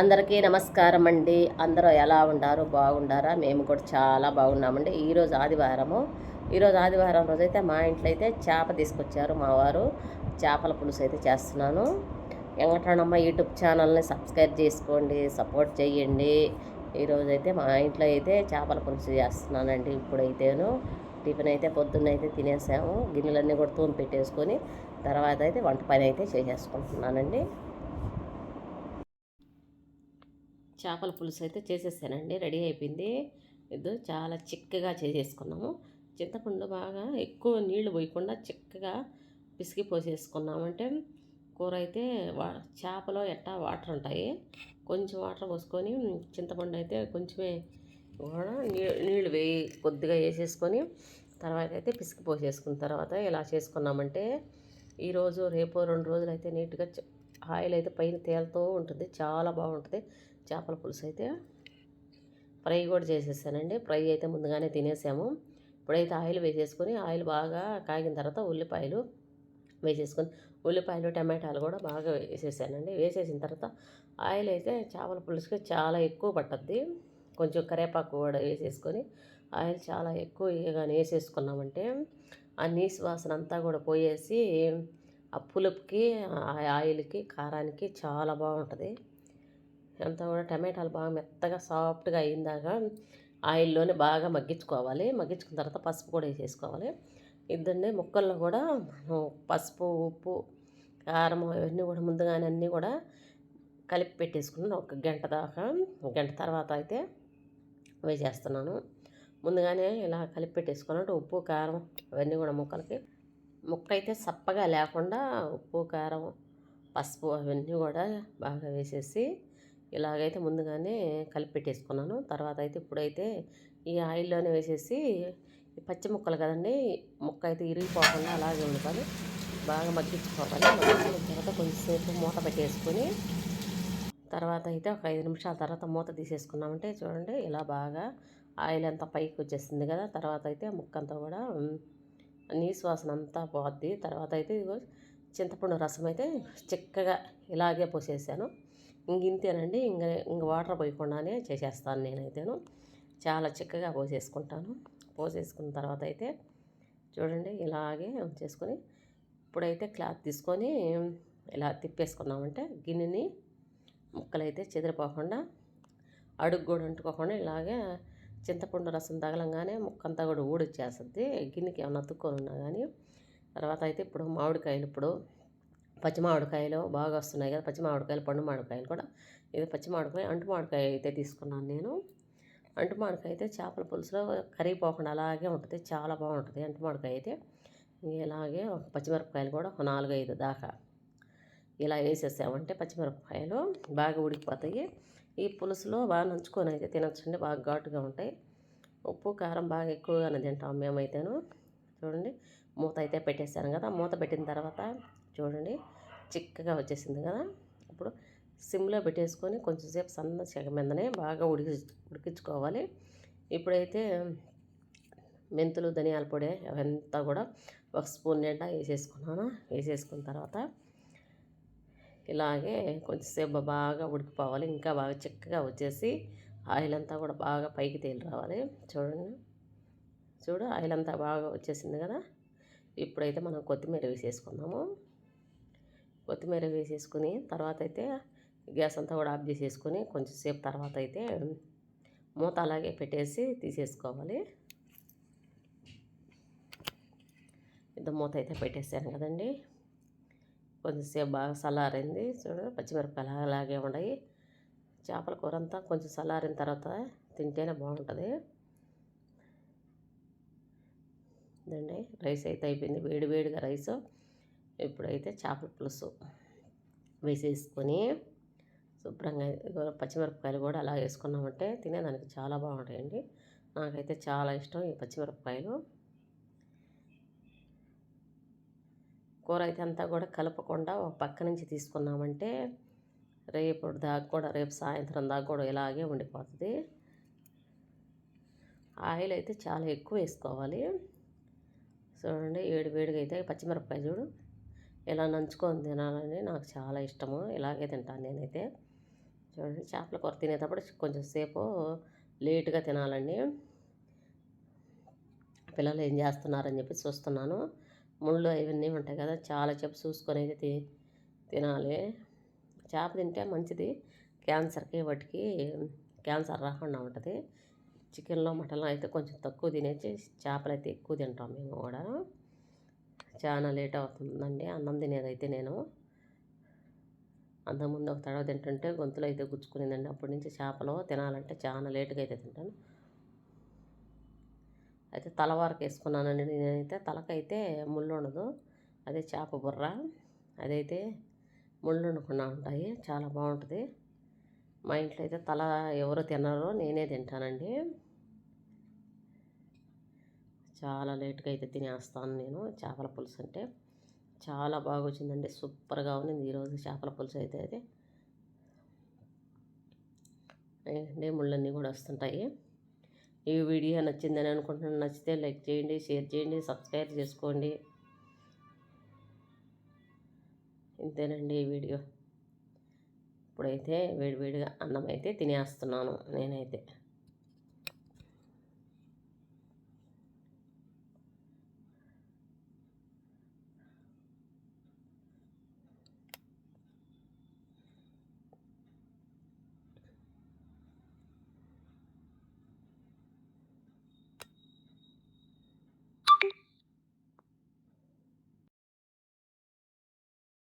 అందరికీ నమస్కారం అండి. అందరూ ఎలా ఉండారు? బాగుండారా? మేము కూడా చాలా బాగున్నామండి. ఈరోజు ఆదివారము. ఈరోజు ఆదివారం రోజైతే మా ఇంట్లో అయితే చేప తీసుకొచ్చారు మా వారు. చేపల పులుసు అయితే చేస్తున్నాను. వెంకటరమణ యూట్యూబ్ ఛానల్ని సబ్స్క్రైబ్ చేసుకోండి సపోర్ట్ చేయండి ఈరోజైతే అయితే మా ఇంట్లో అయితే చేపల పులుసు చేస్తున్నానండి ఇప్పుడైతేను. టిఫిన్ అయితే పొద్దున్న అయితే తినేసాము. గిన్నెలన్నీ కూడా తూమి పెట్టేసుకొని తర్వాత అయితే వంట పని అయితే చేసేసుకుంటున్నానండి. చేపల పులుసు అయితే చేసేసానండి. రెడీ అయిపోయింది. ఇది చాలా చిక్కగా చేసేసుకున్నాము. చింతపండు బాగా ఎక్కువ నీళ్ళు పోయకుండా చిక్కగా పిసికి పోసేసుకున్నామంటే కూర అయితే వా చేపలో ఎట్టా వాటర్ ఉంటాయి. కొంచెం వాటర్ పోసుకొని చింతపండు అయితే కొంచెమే కూడా నీళ్ళు వేయి కొద్దిగా వేసేసుకొని తర్వాత అయితే పిసికి పోసేసుకున్న తర్వాత ఇలా చేసుకున్నామంటే ఈరోజు రేపు రెండు రోజులు అయితే నీట్గా ఆయిల్ అయితే పైన తేలుతూ ఉంటుంది. చాలా బాగుంటుంది. చేపల పులుసు అయితే ఫ్రై కూడా చేసేసానండి. ఫ్రై అయితే ముందుగానే తినేసాము. ఇప్పుడైతే ఆయిల్ వేసేసుకొని ఆయిల్ బాగా కాగిన తర్వాత ఉల్లిపాయలు వేసేసుకొని ఉల్లిపాయలు టమాటాలు కూడా బాగా వేసేసానండి. వేసేసిన తర్వాత ఆయిల్ అయితే చేపల పులుసుకి చాలా ఎక్కువ పట్టద్ది. కొంచెం కరేపాకు కూడా వేసేసుకొని ఆయిల్ చాలా ఎక్కువ కానీ వేసేసుకున్నామంటే ఆ నీసు వాసన అంతా కూడా పోయేసి ఆ పులుపుకి ఆ ఆయిల్కి కారానికి చాలా బాగుంటుంది. అంతా కూడా టమాటాలు బాగా మెత్తగా సాఫ్ట్గా అయిందాక ఆయిల్లోనే బాగా మగ్గించుకోవాలి. మగ్గించుకున్న తర్వాత పసుపు కూడా వేసేసుకోవాలి. ఇద్దండి ముక్కల్లో కూడా పసుపు ఉప్పు కారం అవన్నీ కూడా ముందుగానే అన్నీ కూడా కలిపి పెట్టేసుకున్నాను ఒక గంట దాకా గంట తర్వాత అయితే వేసేస్తున్నాను. ముందుగానే ఇలా కలిపి పెట్టేసుకున్నట్టు ఉప్పు కారం అవన్నీ కూడా ముక్కలకి. ముక్క అయితే సప్పగా లేకుండా ఉప్పు కారం పసుపు అవన్నీ కూడా బాగా వేసేసి ఇలాగైతే ముందుగానే కలిపి పెట్టేసుకున్నాను. తర్వాత అయితే ఇప్పుడైతే ఈ ఆయిల్లోనే వేసేసి పచ్చి ముక్కలు కదండి ముక్క అయితే ఇరిగిపోకుండా అలాగే ఉండాలి బాగా మగ్గించుకోవాలి. మగ్గించిన తర్వాత కొంచెంసేపు మూత పెట్టేసుకొని తర్వాత అయితే ఒక ఐదు నిమిషాల తర్వాత మూత తీసేసుకున్నామంటే చూడండి ఇలా బాగా ఆయిల్ అంతా పైకి వచ్చేస్తుంది కదా. తర్వాత అయితే ముక్క అంతా కూడా నీసు వాసన అంతా పోద్ది. తర్వాత అయితే చింతపండు రసం అయితే చిక్కగా ఇలాగే పోసేసాను. ఇంక ఇంతేనండి. ఇంక ఇంక వాటర్ పోయకుండానే చేసేస్తాను నేనైతేను. చాలా చిక్కగా పోసేసుకుంటాను. పోసేసుకున్న తర్వాత అయితే చూడండి ఇలాగే చేసుకొని ఇప్పుడైతే క్లాత్ తీసుకొని ఇలా తిప్పేసుకున్నామంటే గిన్నెని ముక్కలైతే చెదిరిపోకుండా అడుగు కూడా అంటుకోకుండా ఇలాగే చింతపండు రసం తగలంగానే ముక్కంతా కూడా ఊడొచ్చేస్తుంది. గిన్నెకి ఏమైనా అతుక్కొని ఉన్నా కానీ తర్వాత అయితే ఇప్పుడు మామిడికాయలు ఇప్పుడు పచ్చిమామిడికాయలు బాగా వస్తున్నాయి కదా పచ్చి మామిడికాయలు పండు మామిడికాయలు కూడా. ఇది పచ్చి మామిడికాయ అంటు మామిడికాయ అయితే తీసుకున్నాను నేను. అంటు మామిడికాయ అయితే చేపల పులుసులో కరిగిపోకుండా అలాగే ఉంటుంది చాలా బాగుంటుంది అంటు మామిడికాయ అయితే. ఇలాగే పచ్చిమిరపకాయలు కూడా ఒక నాలుగు ఐదు దాకా ఇలా వేసేసామంటే పచ్చిమిరపకాయలు బాగా ఉడికిపోతాయి. ఈ పులుసులో బాగా నంచుకొని అయితే తినొచ్చండి బాగా ఘాటుగా ఉంటాయి. ఉప్పు కారం బాగా ఎక్కువగానే తింటాం మేమైతేను. చూడండి మూత అయితే పెట్టేశాను కదా మూత పెట్టిన తర్వాత చూడండి. చిక్కగా వచ్చేసింది కదా. ఇప్పుడు సిమ్లో పెట్టేసుకొని కొంచెంసేపు సన్న చెగ మీదనే బాగా ఉడికి ఉడికించుకోవాలి. ఇప్పుడైతే మెంతులు ధనియాల పొడి అవంతా కూడా ఒక స్పూన్ నిండా వేసేసుకున్నాను. వేసేసుకున్న తర్వాత ఇలాగే కొంచెంసేపు బాగా ఉడికిపోవాలి. ఇంకా బాగా చిక్కగా వచ్చేసి ఆయిల్ అంతా కూడా బాగా పైకి తేలి రావాలి. చూడండి. చూడు ఆయిల్ అంతా బాగా వచ్చేసింది కదా. ఇప్పుడైతే మనం కొత్తిమీర వేసేసుకుందాము. కొత్తిమీర వేసేసుకుని తర్వాత అయితే గ్యాస్ అంతా కూడా ఆఫ్ చేసేసుకొని కొంచెంసేపు తర్వాత అయితే మూత అలాగే పెట్టేసి తీసేసుకోవాలి. ఇంత మూత అయితే పెట్టేసాను కదండి. కొంచెంసేపు బాగా చల్లారింది చూడండి పచ్చిమిరపకాయలు అలాగే ఉన్నాయి. చేపల కూర అంతా కొంచెం చల్లారిన తర్వాత తింటేనే బాగుంటుంది. ఇదండి రైస్ అయితే అయిపోయింది వేడి వేడిగా రైస్. ఇప్పుడైతే చేపల పులుసు వేసేసుకొని శుభ్రంగా పచ్చిమిరపకాయలు కూడా అలా వేసుకున్నామంటే తినేదానికి చాలా బాగుంటాయండి. నాకైతే చాలా ఇష్టం ఈ పచ్చిమిరపకాయలు. కూర అయితే అంతా కూడా కలపకుండా ఒక పక్క నుంచి తీసుకున్నామంటే రేపు దాకా కూడా రేపు సాయంత్రం దాకా కూడా ఇలాగే ఉండిపోతుంది. ఆయిల్ అయితే చాలా ఎక్కువ వేసుకోవాలి. చూడండి ఏడు వేడిగా అయితే పచ్చిమిరపకాయ చూడు. ఇలా నంచుకొని తినాలని నాకు చాలా ఇష్టము. ఇలాగే తింటాను నేనైతే. చూడండి చేపల కూర తినేటప్పుడు కొంచెం సేపు లేటుగా తినాలండి. పిల్లలు ఏం చేస్తున్నారని చెప్పి చూస్తున్నాను. ముళ్ళు అవన్నీ ఉంటాయి కదా చాలా చెప్పు చూసుకొని అయితే తి తినాలి. చేప తింటే మంచిది. క్యాన్సర్కి వాటికి క్యాన్సర్ రాకుండా ఉంటుంది. చికెన్లో మటన్లో అయితే కొంచెం తక్కువ తినేసి చేపలు అయితే ఎక్కువ తింటాం మేము కూడా. చాలా లేట్ అవుతుందండి. అన్నం తినేదైతే నేను. అంతకుముందు ఒక తడవ తింటుంటే గొంతులో అయితే గుచ్చుకునేదండి. అప్పటి నుంచి చేపలు తినాలంటే చాలా లేటుగా అయితే తింటాను. అయితే తల వరకు వేసుకున్నానండి నేనైతే. తలకైతే ముళ్ళు ఉండదు. అదే చేప బుర్ర. అదైతే ముళ్ళు ఉండకుండా ఉంటాయి. చాలా బాగుంటుంది. మా ఇంట్లో అయితే తల ఎవరు తినరు నేనే తింటానండి. చాలా లేట్గా అయితే తినేస్తాను నేను. చేపల పులుసు అంటే చాలా బాగా వచ్చిందండి సూపర్గా ఉంది. ఈరోజు చేపల పులుసు అయితే అది. అండి ముళ్ళన్నీ కూడా వస్తుంటాయి. ఈ వీడియో నచ్చిందని అనుకుంటున్నాను. నచ్చితే లైక్ చేయండి షేర్ చేయండి సబ్స్క్రైబ్ చేసుకోండి. ఇంతేనండి ఈ వీడియో. ఇప్పుడైతే వేడివేడిగా అన్నం అయితే తినేస్తున్నాను నేనైతే.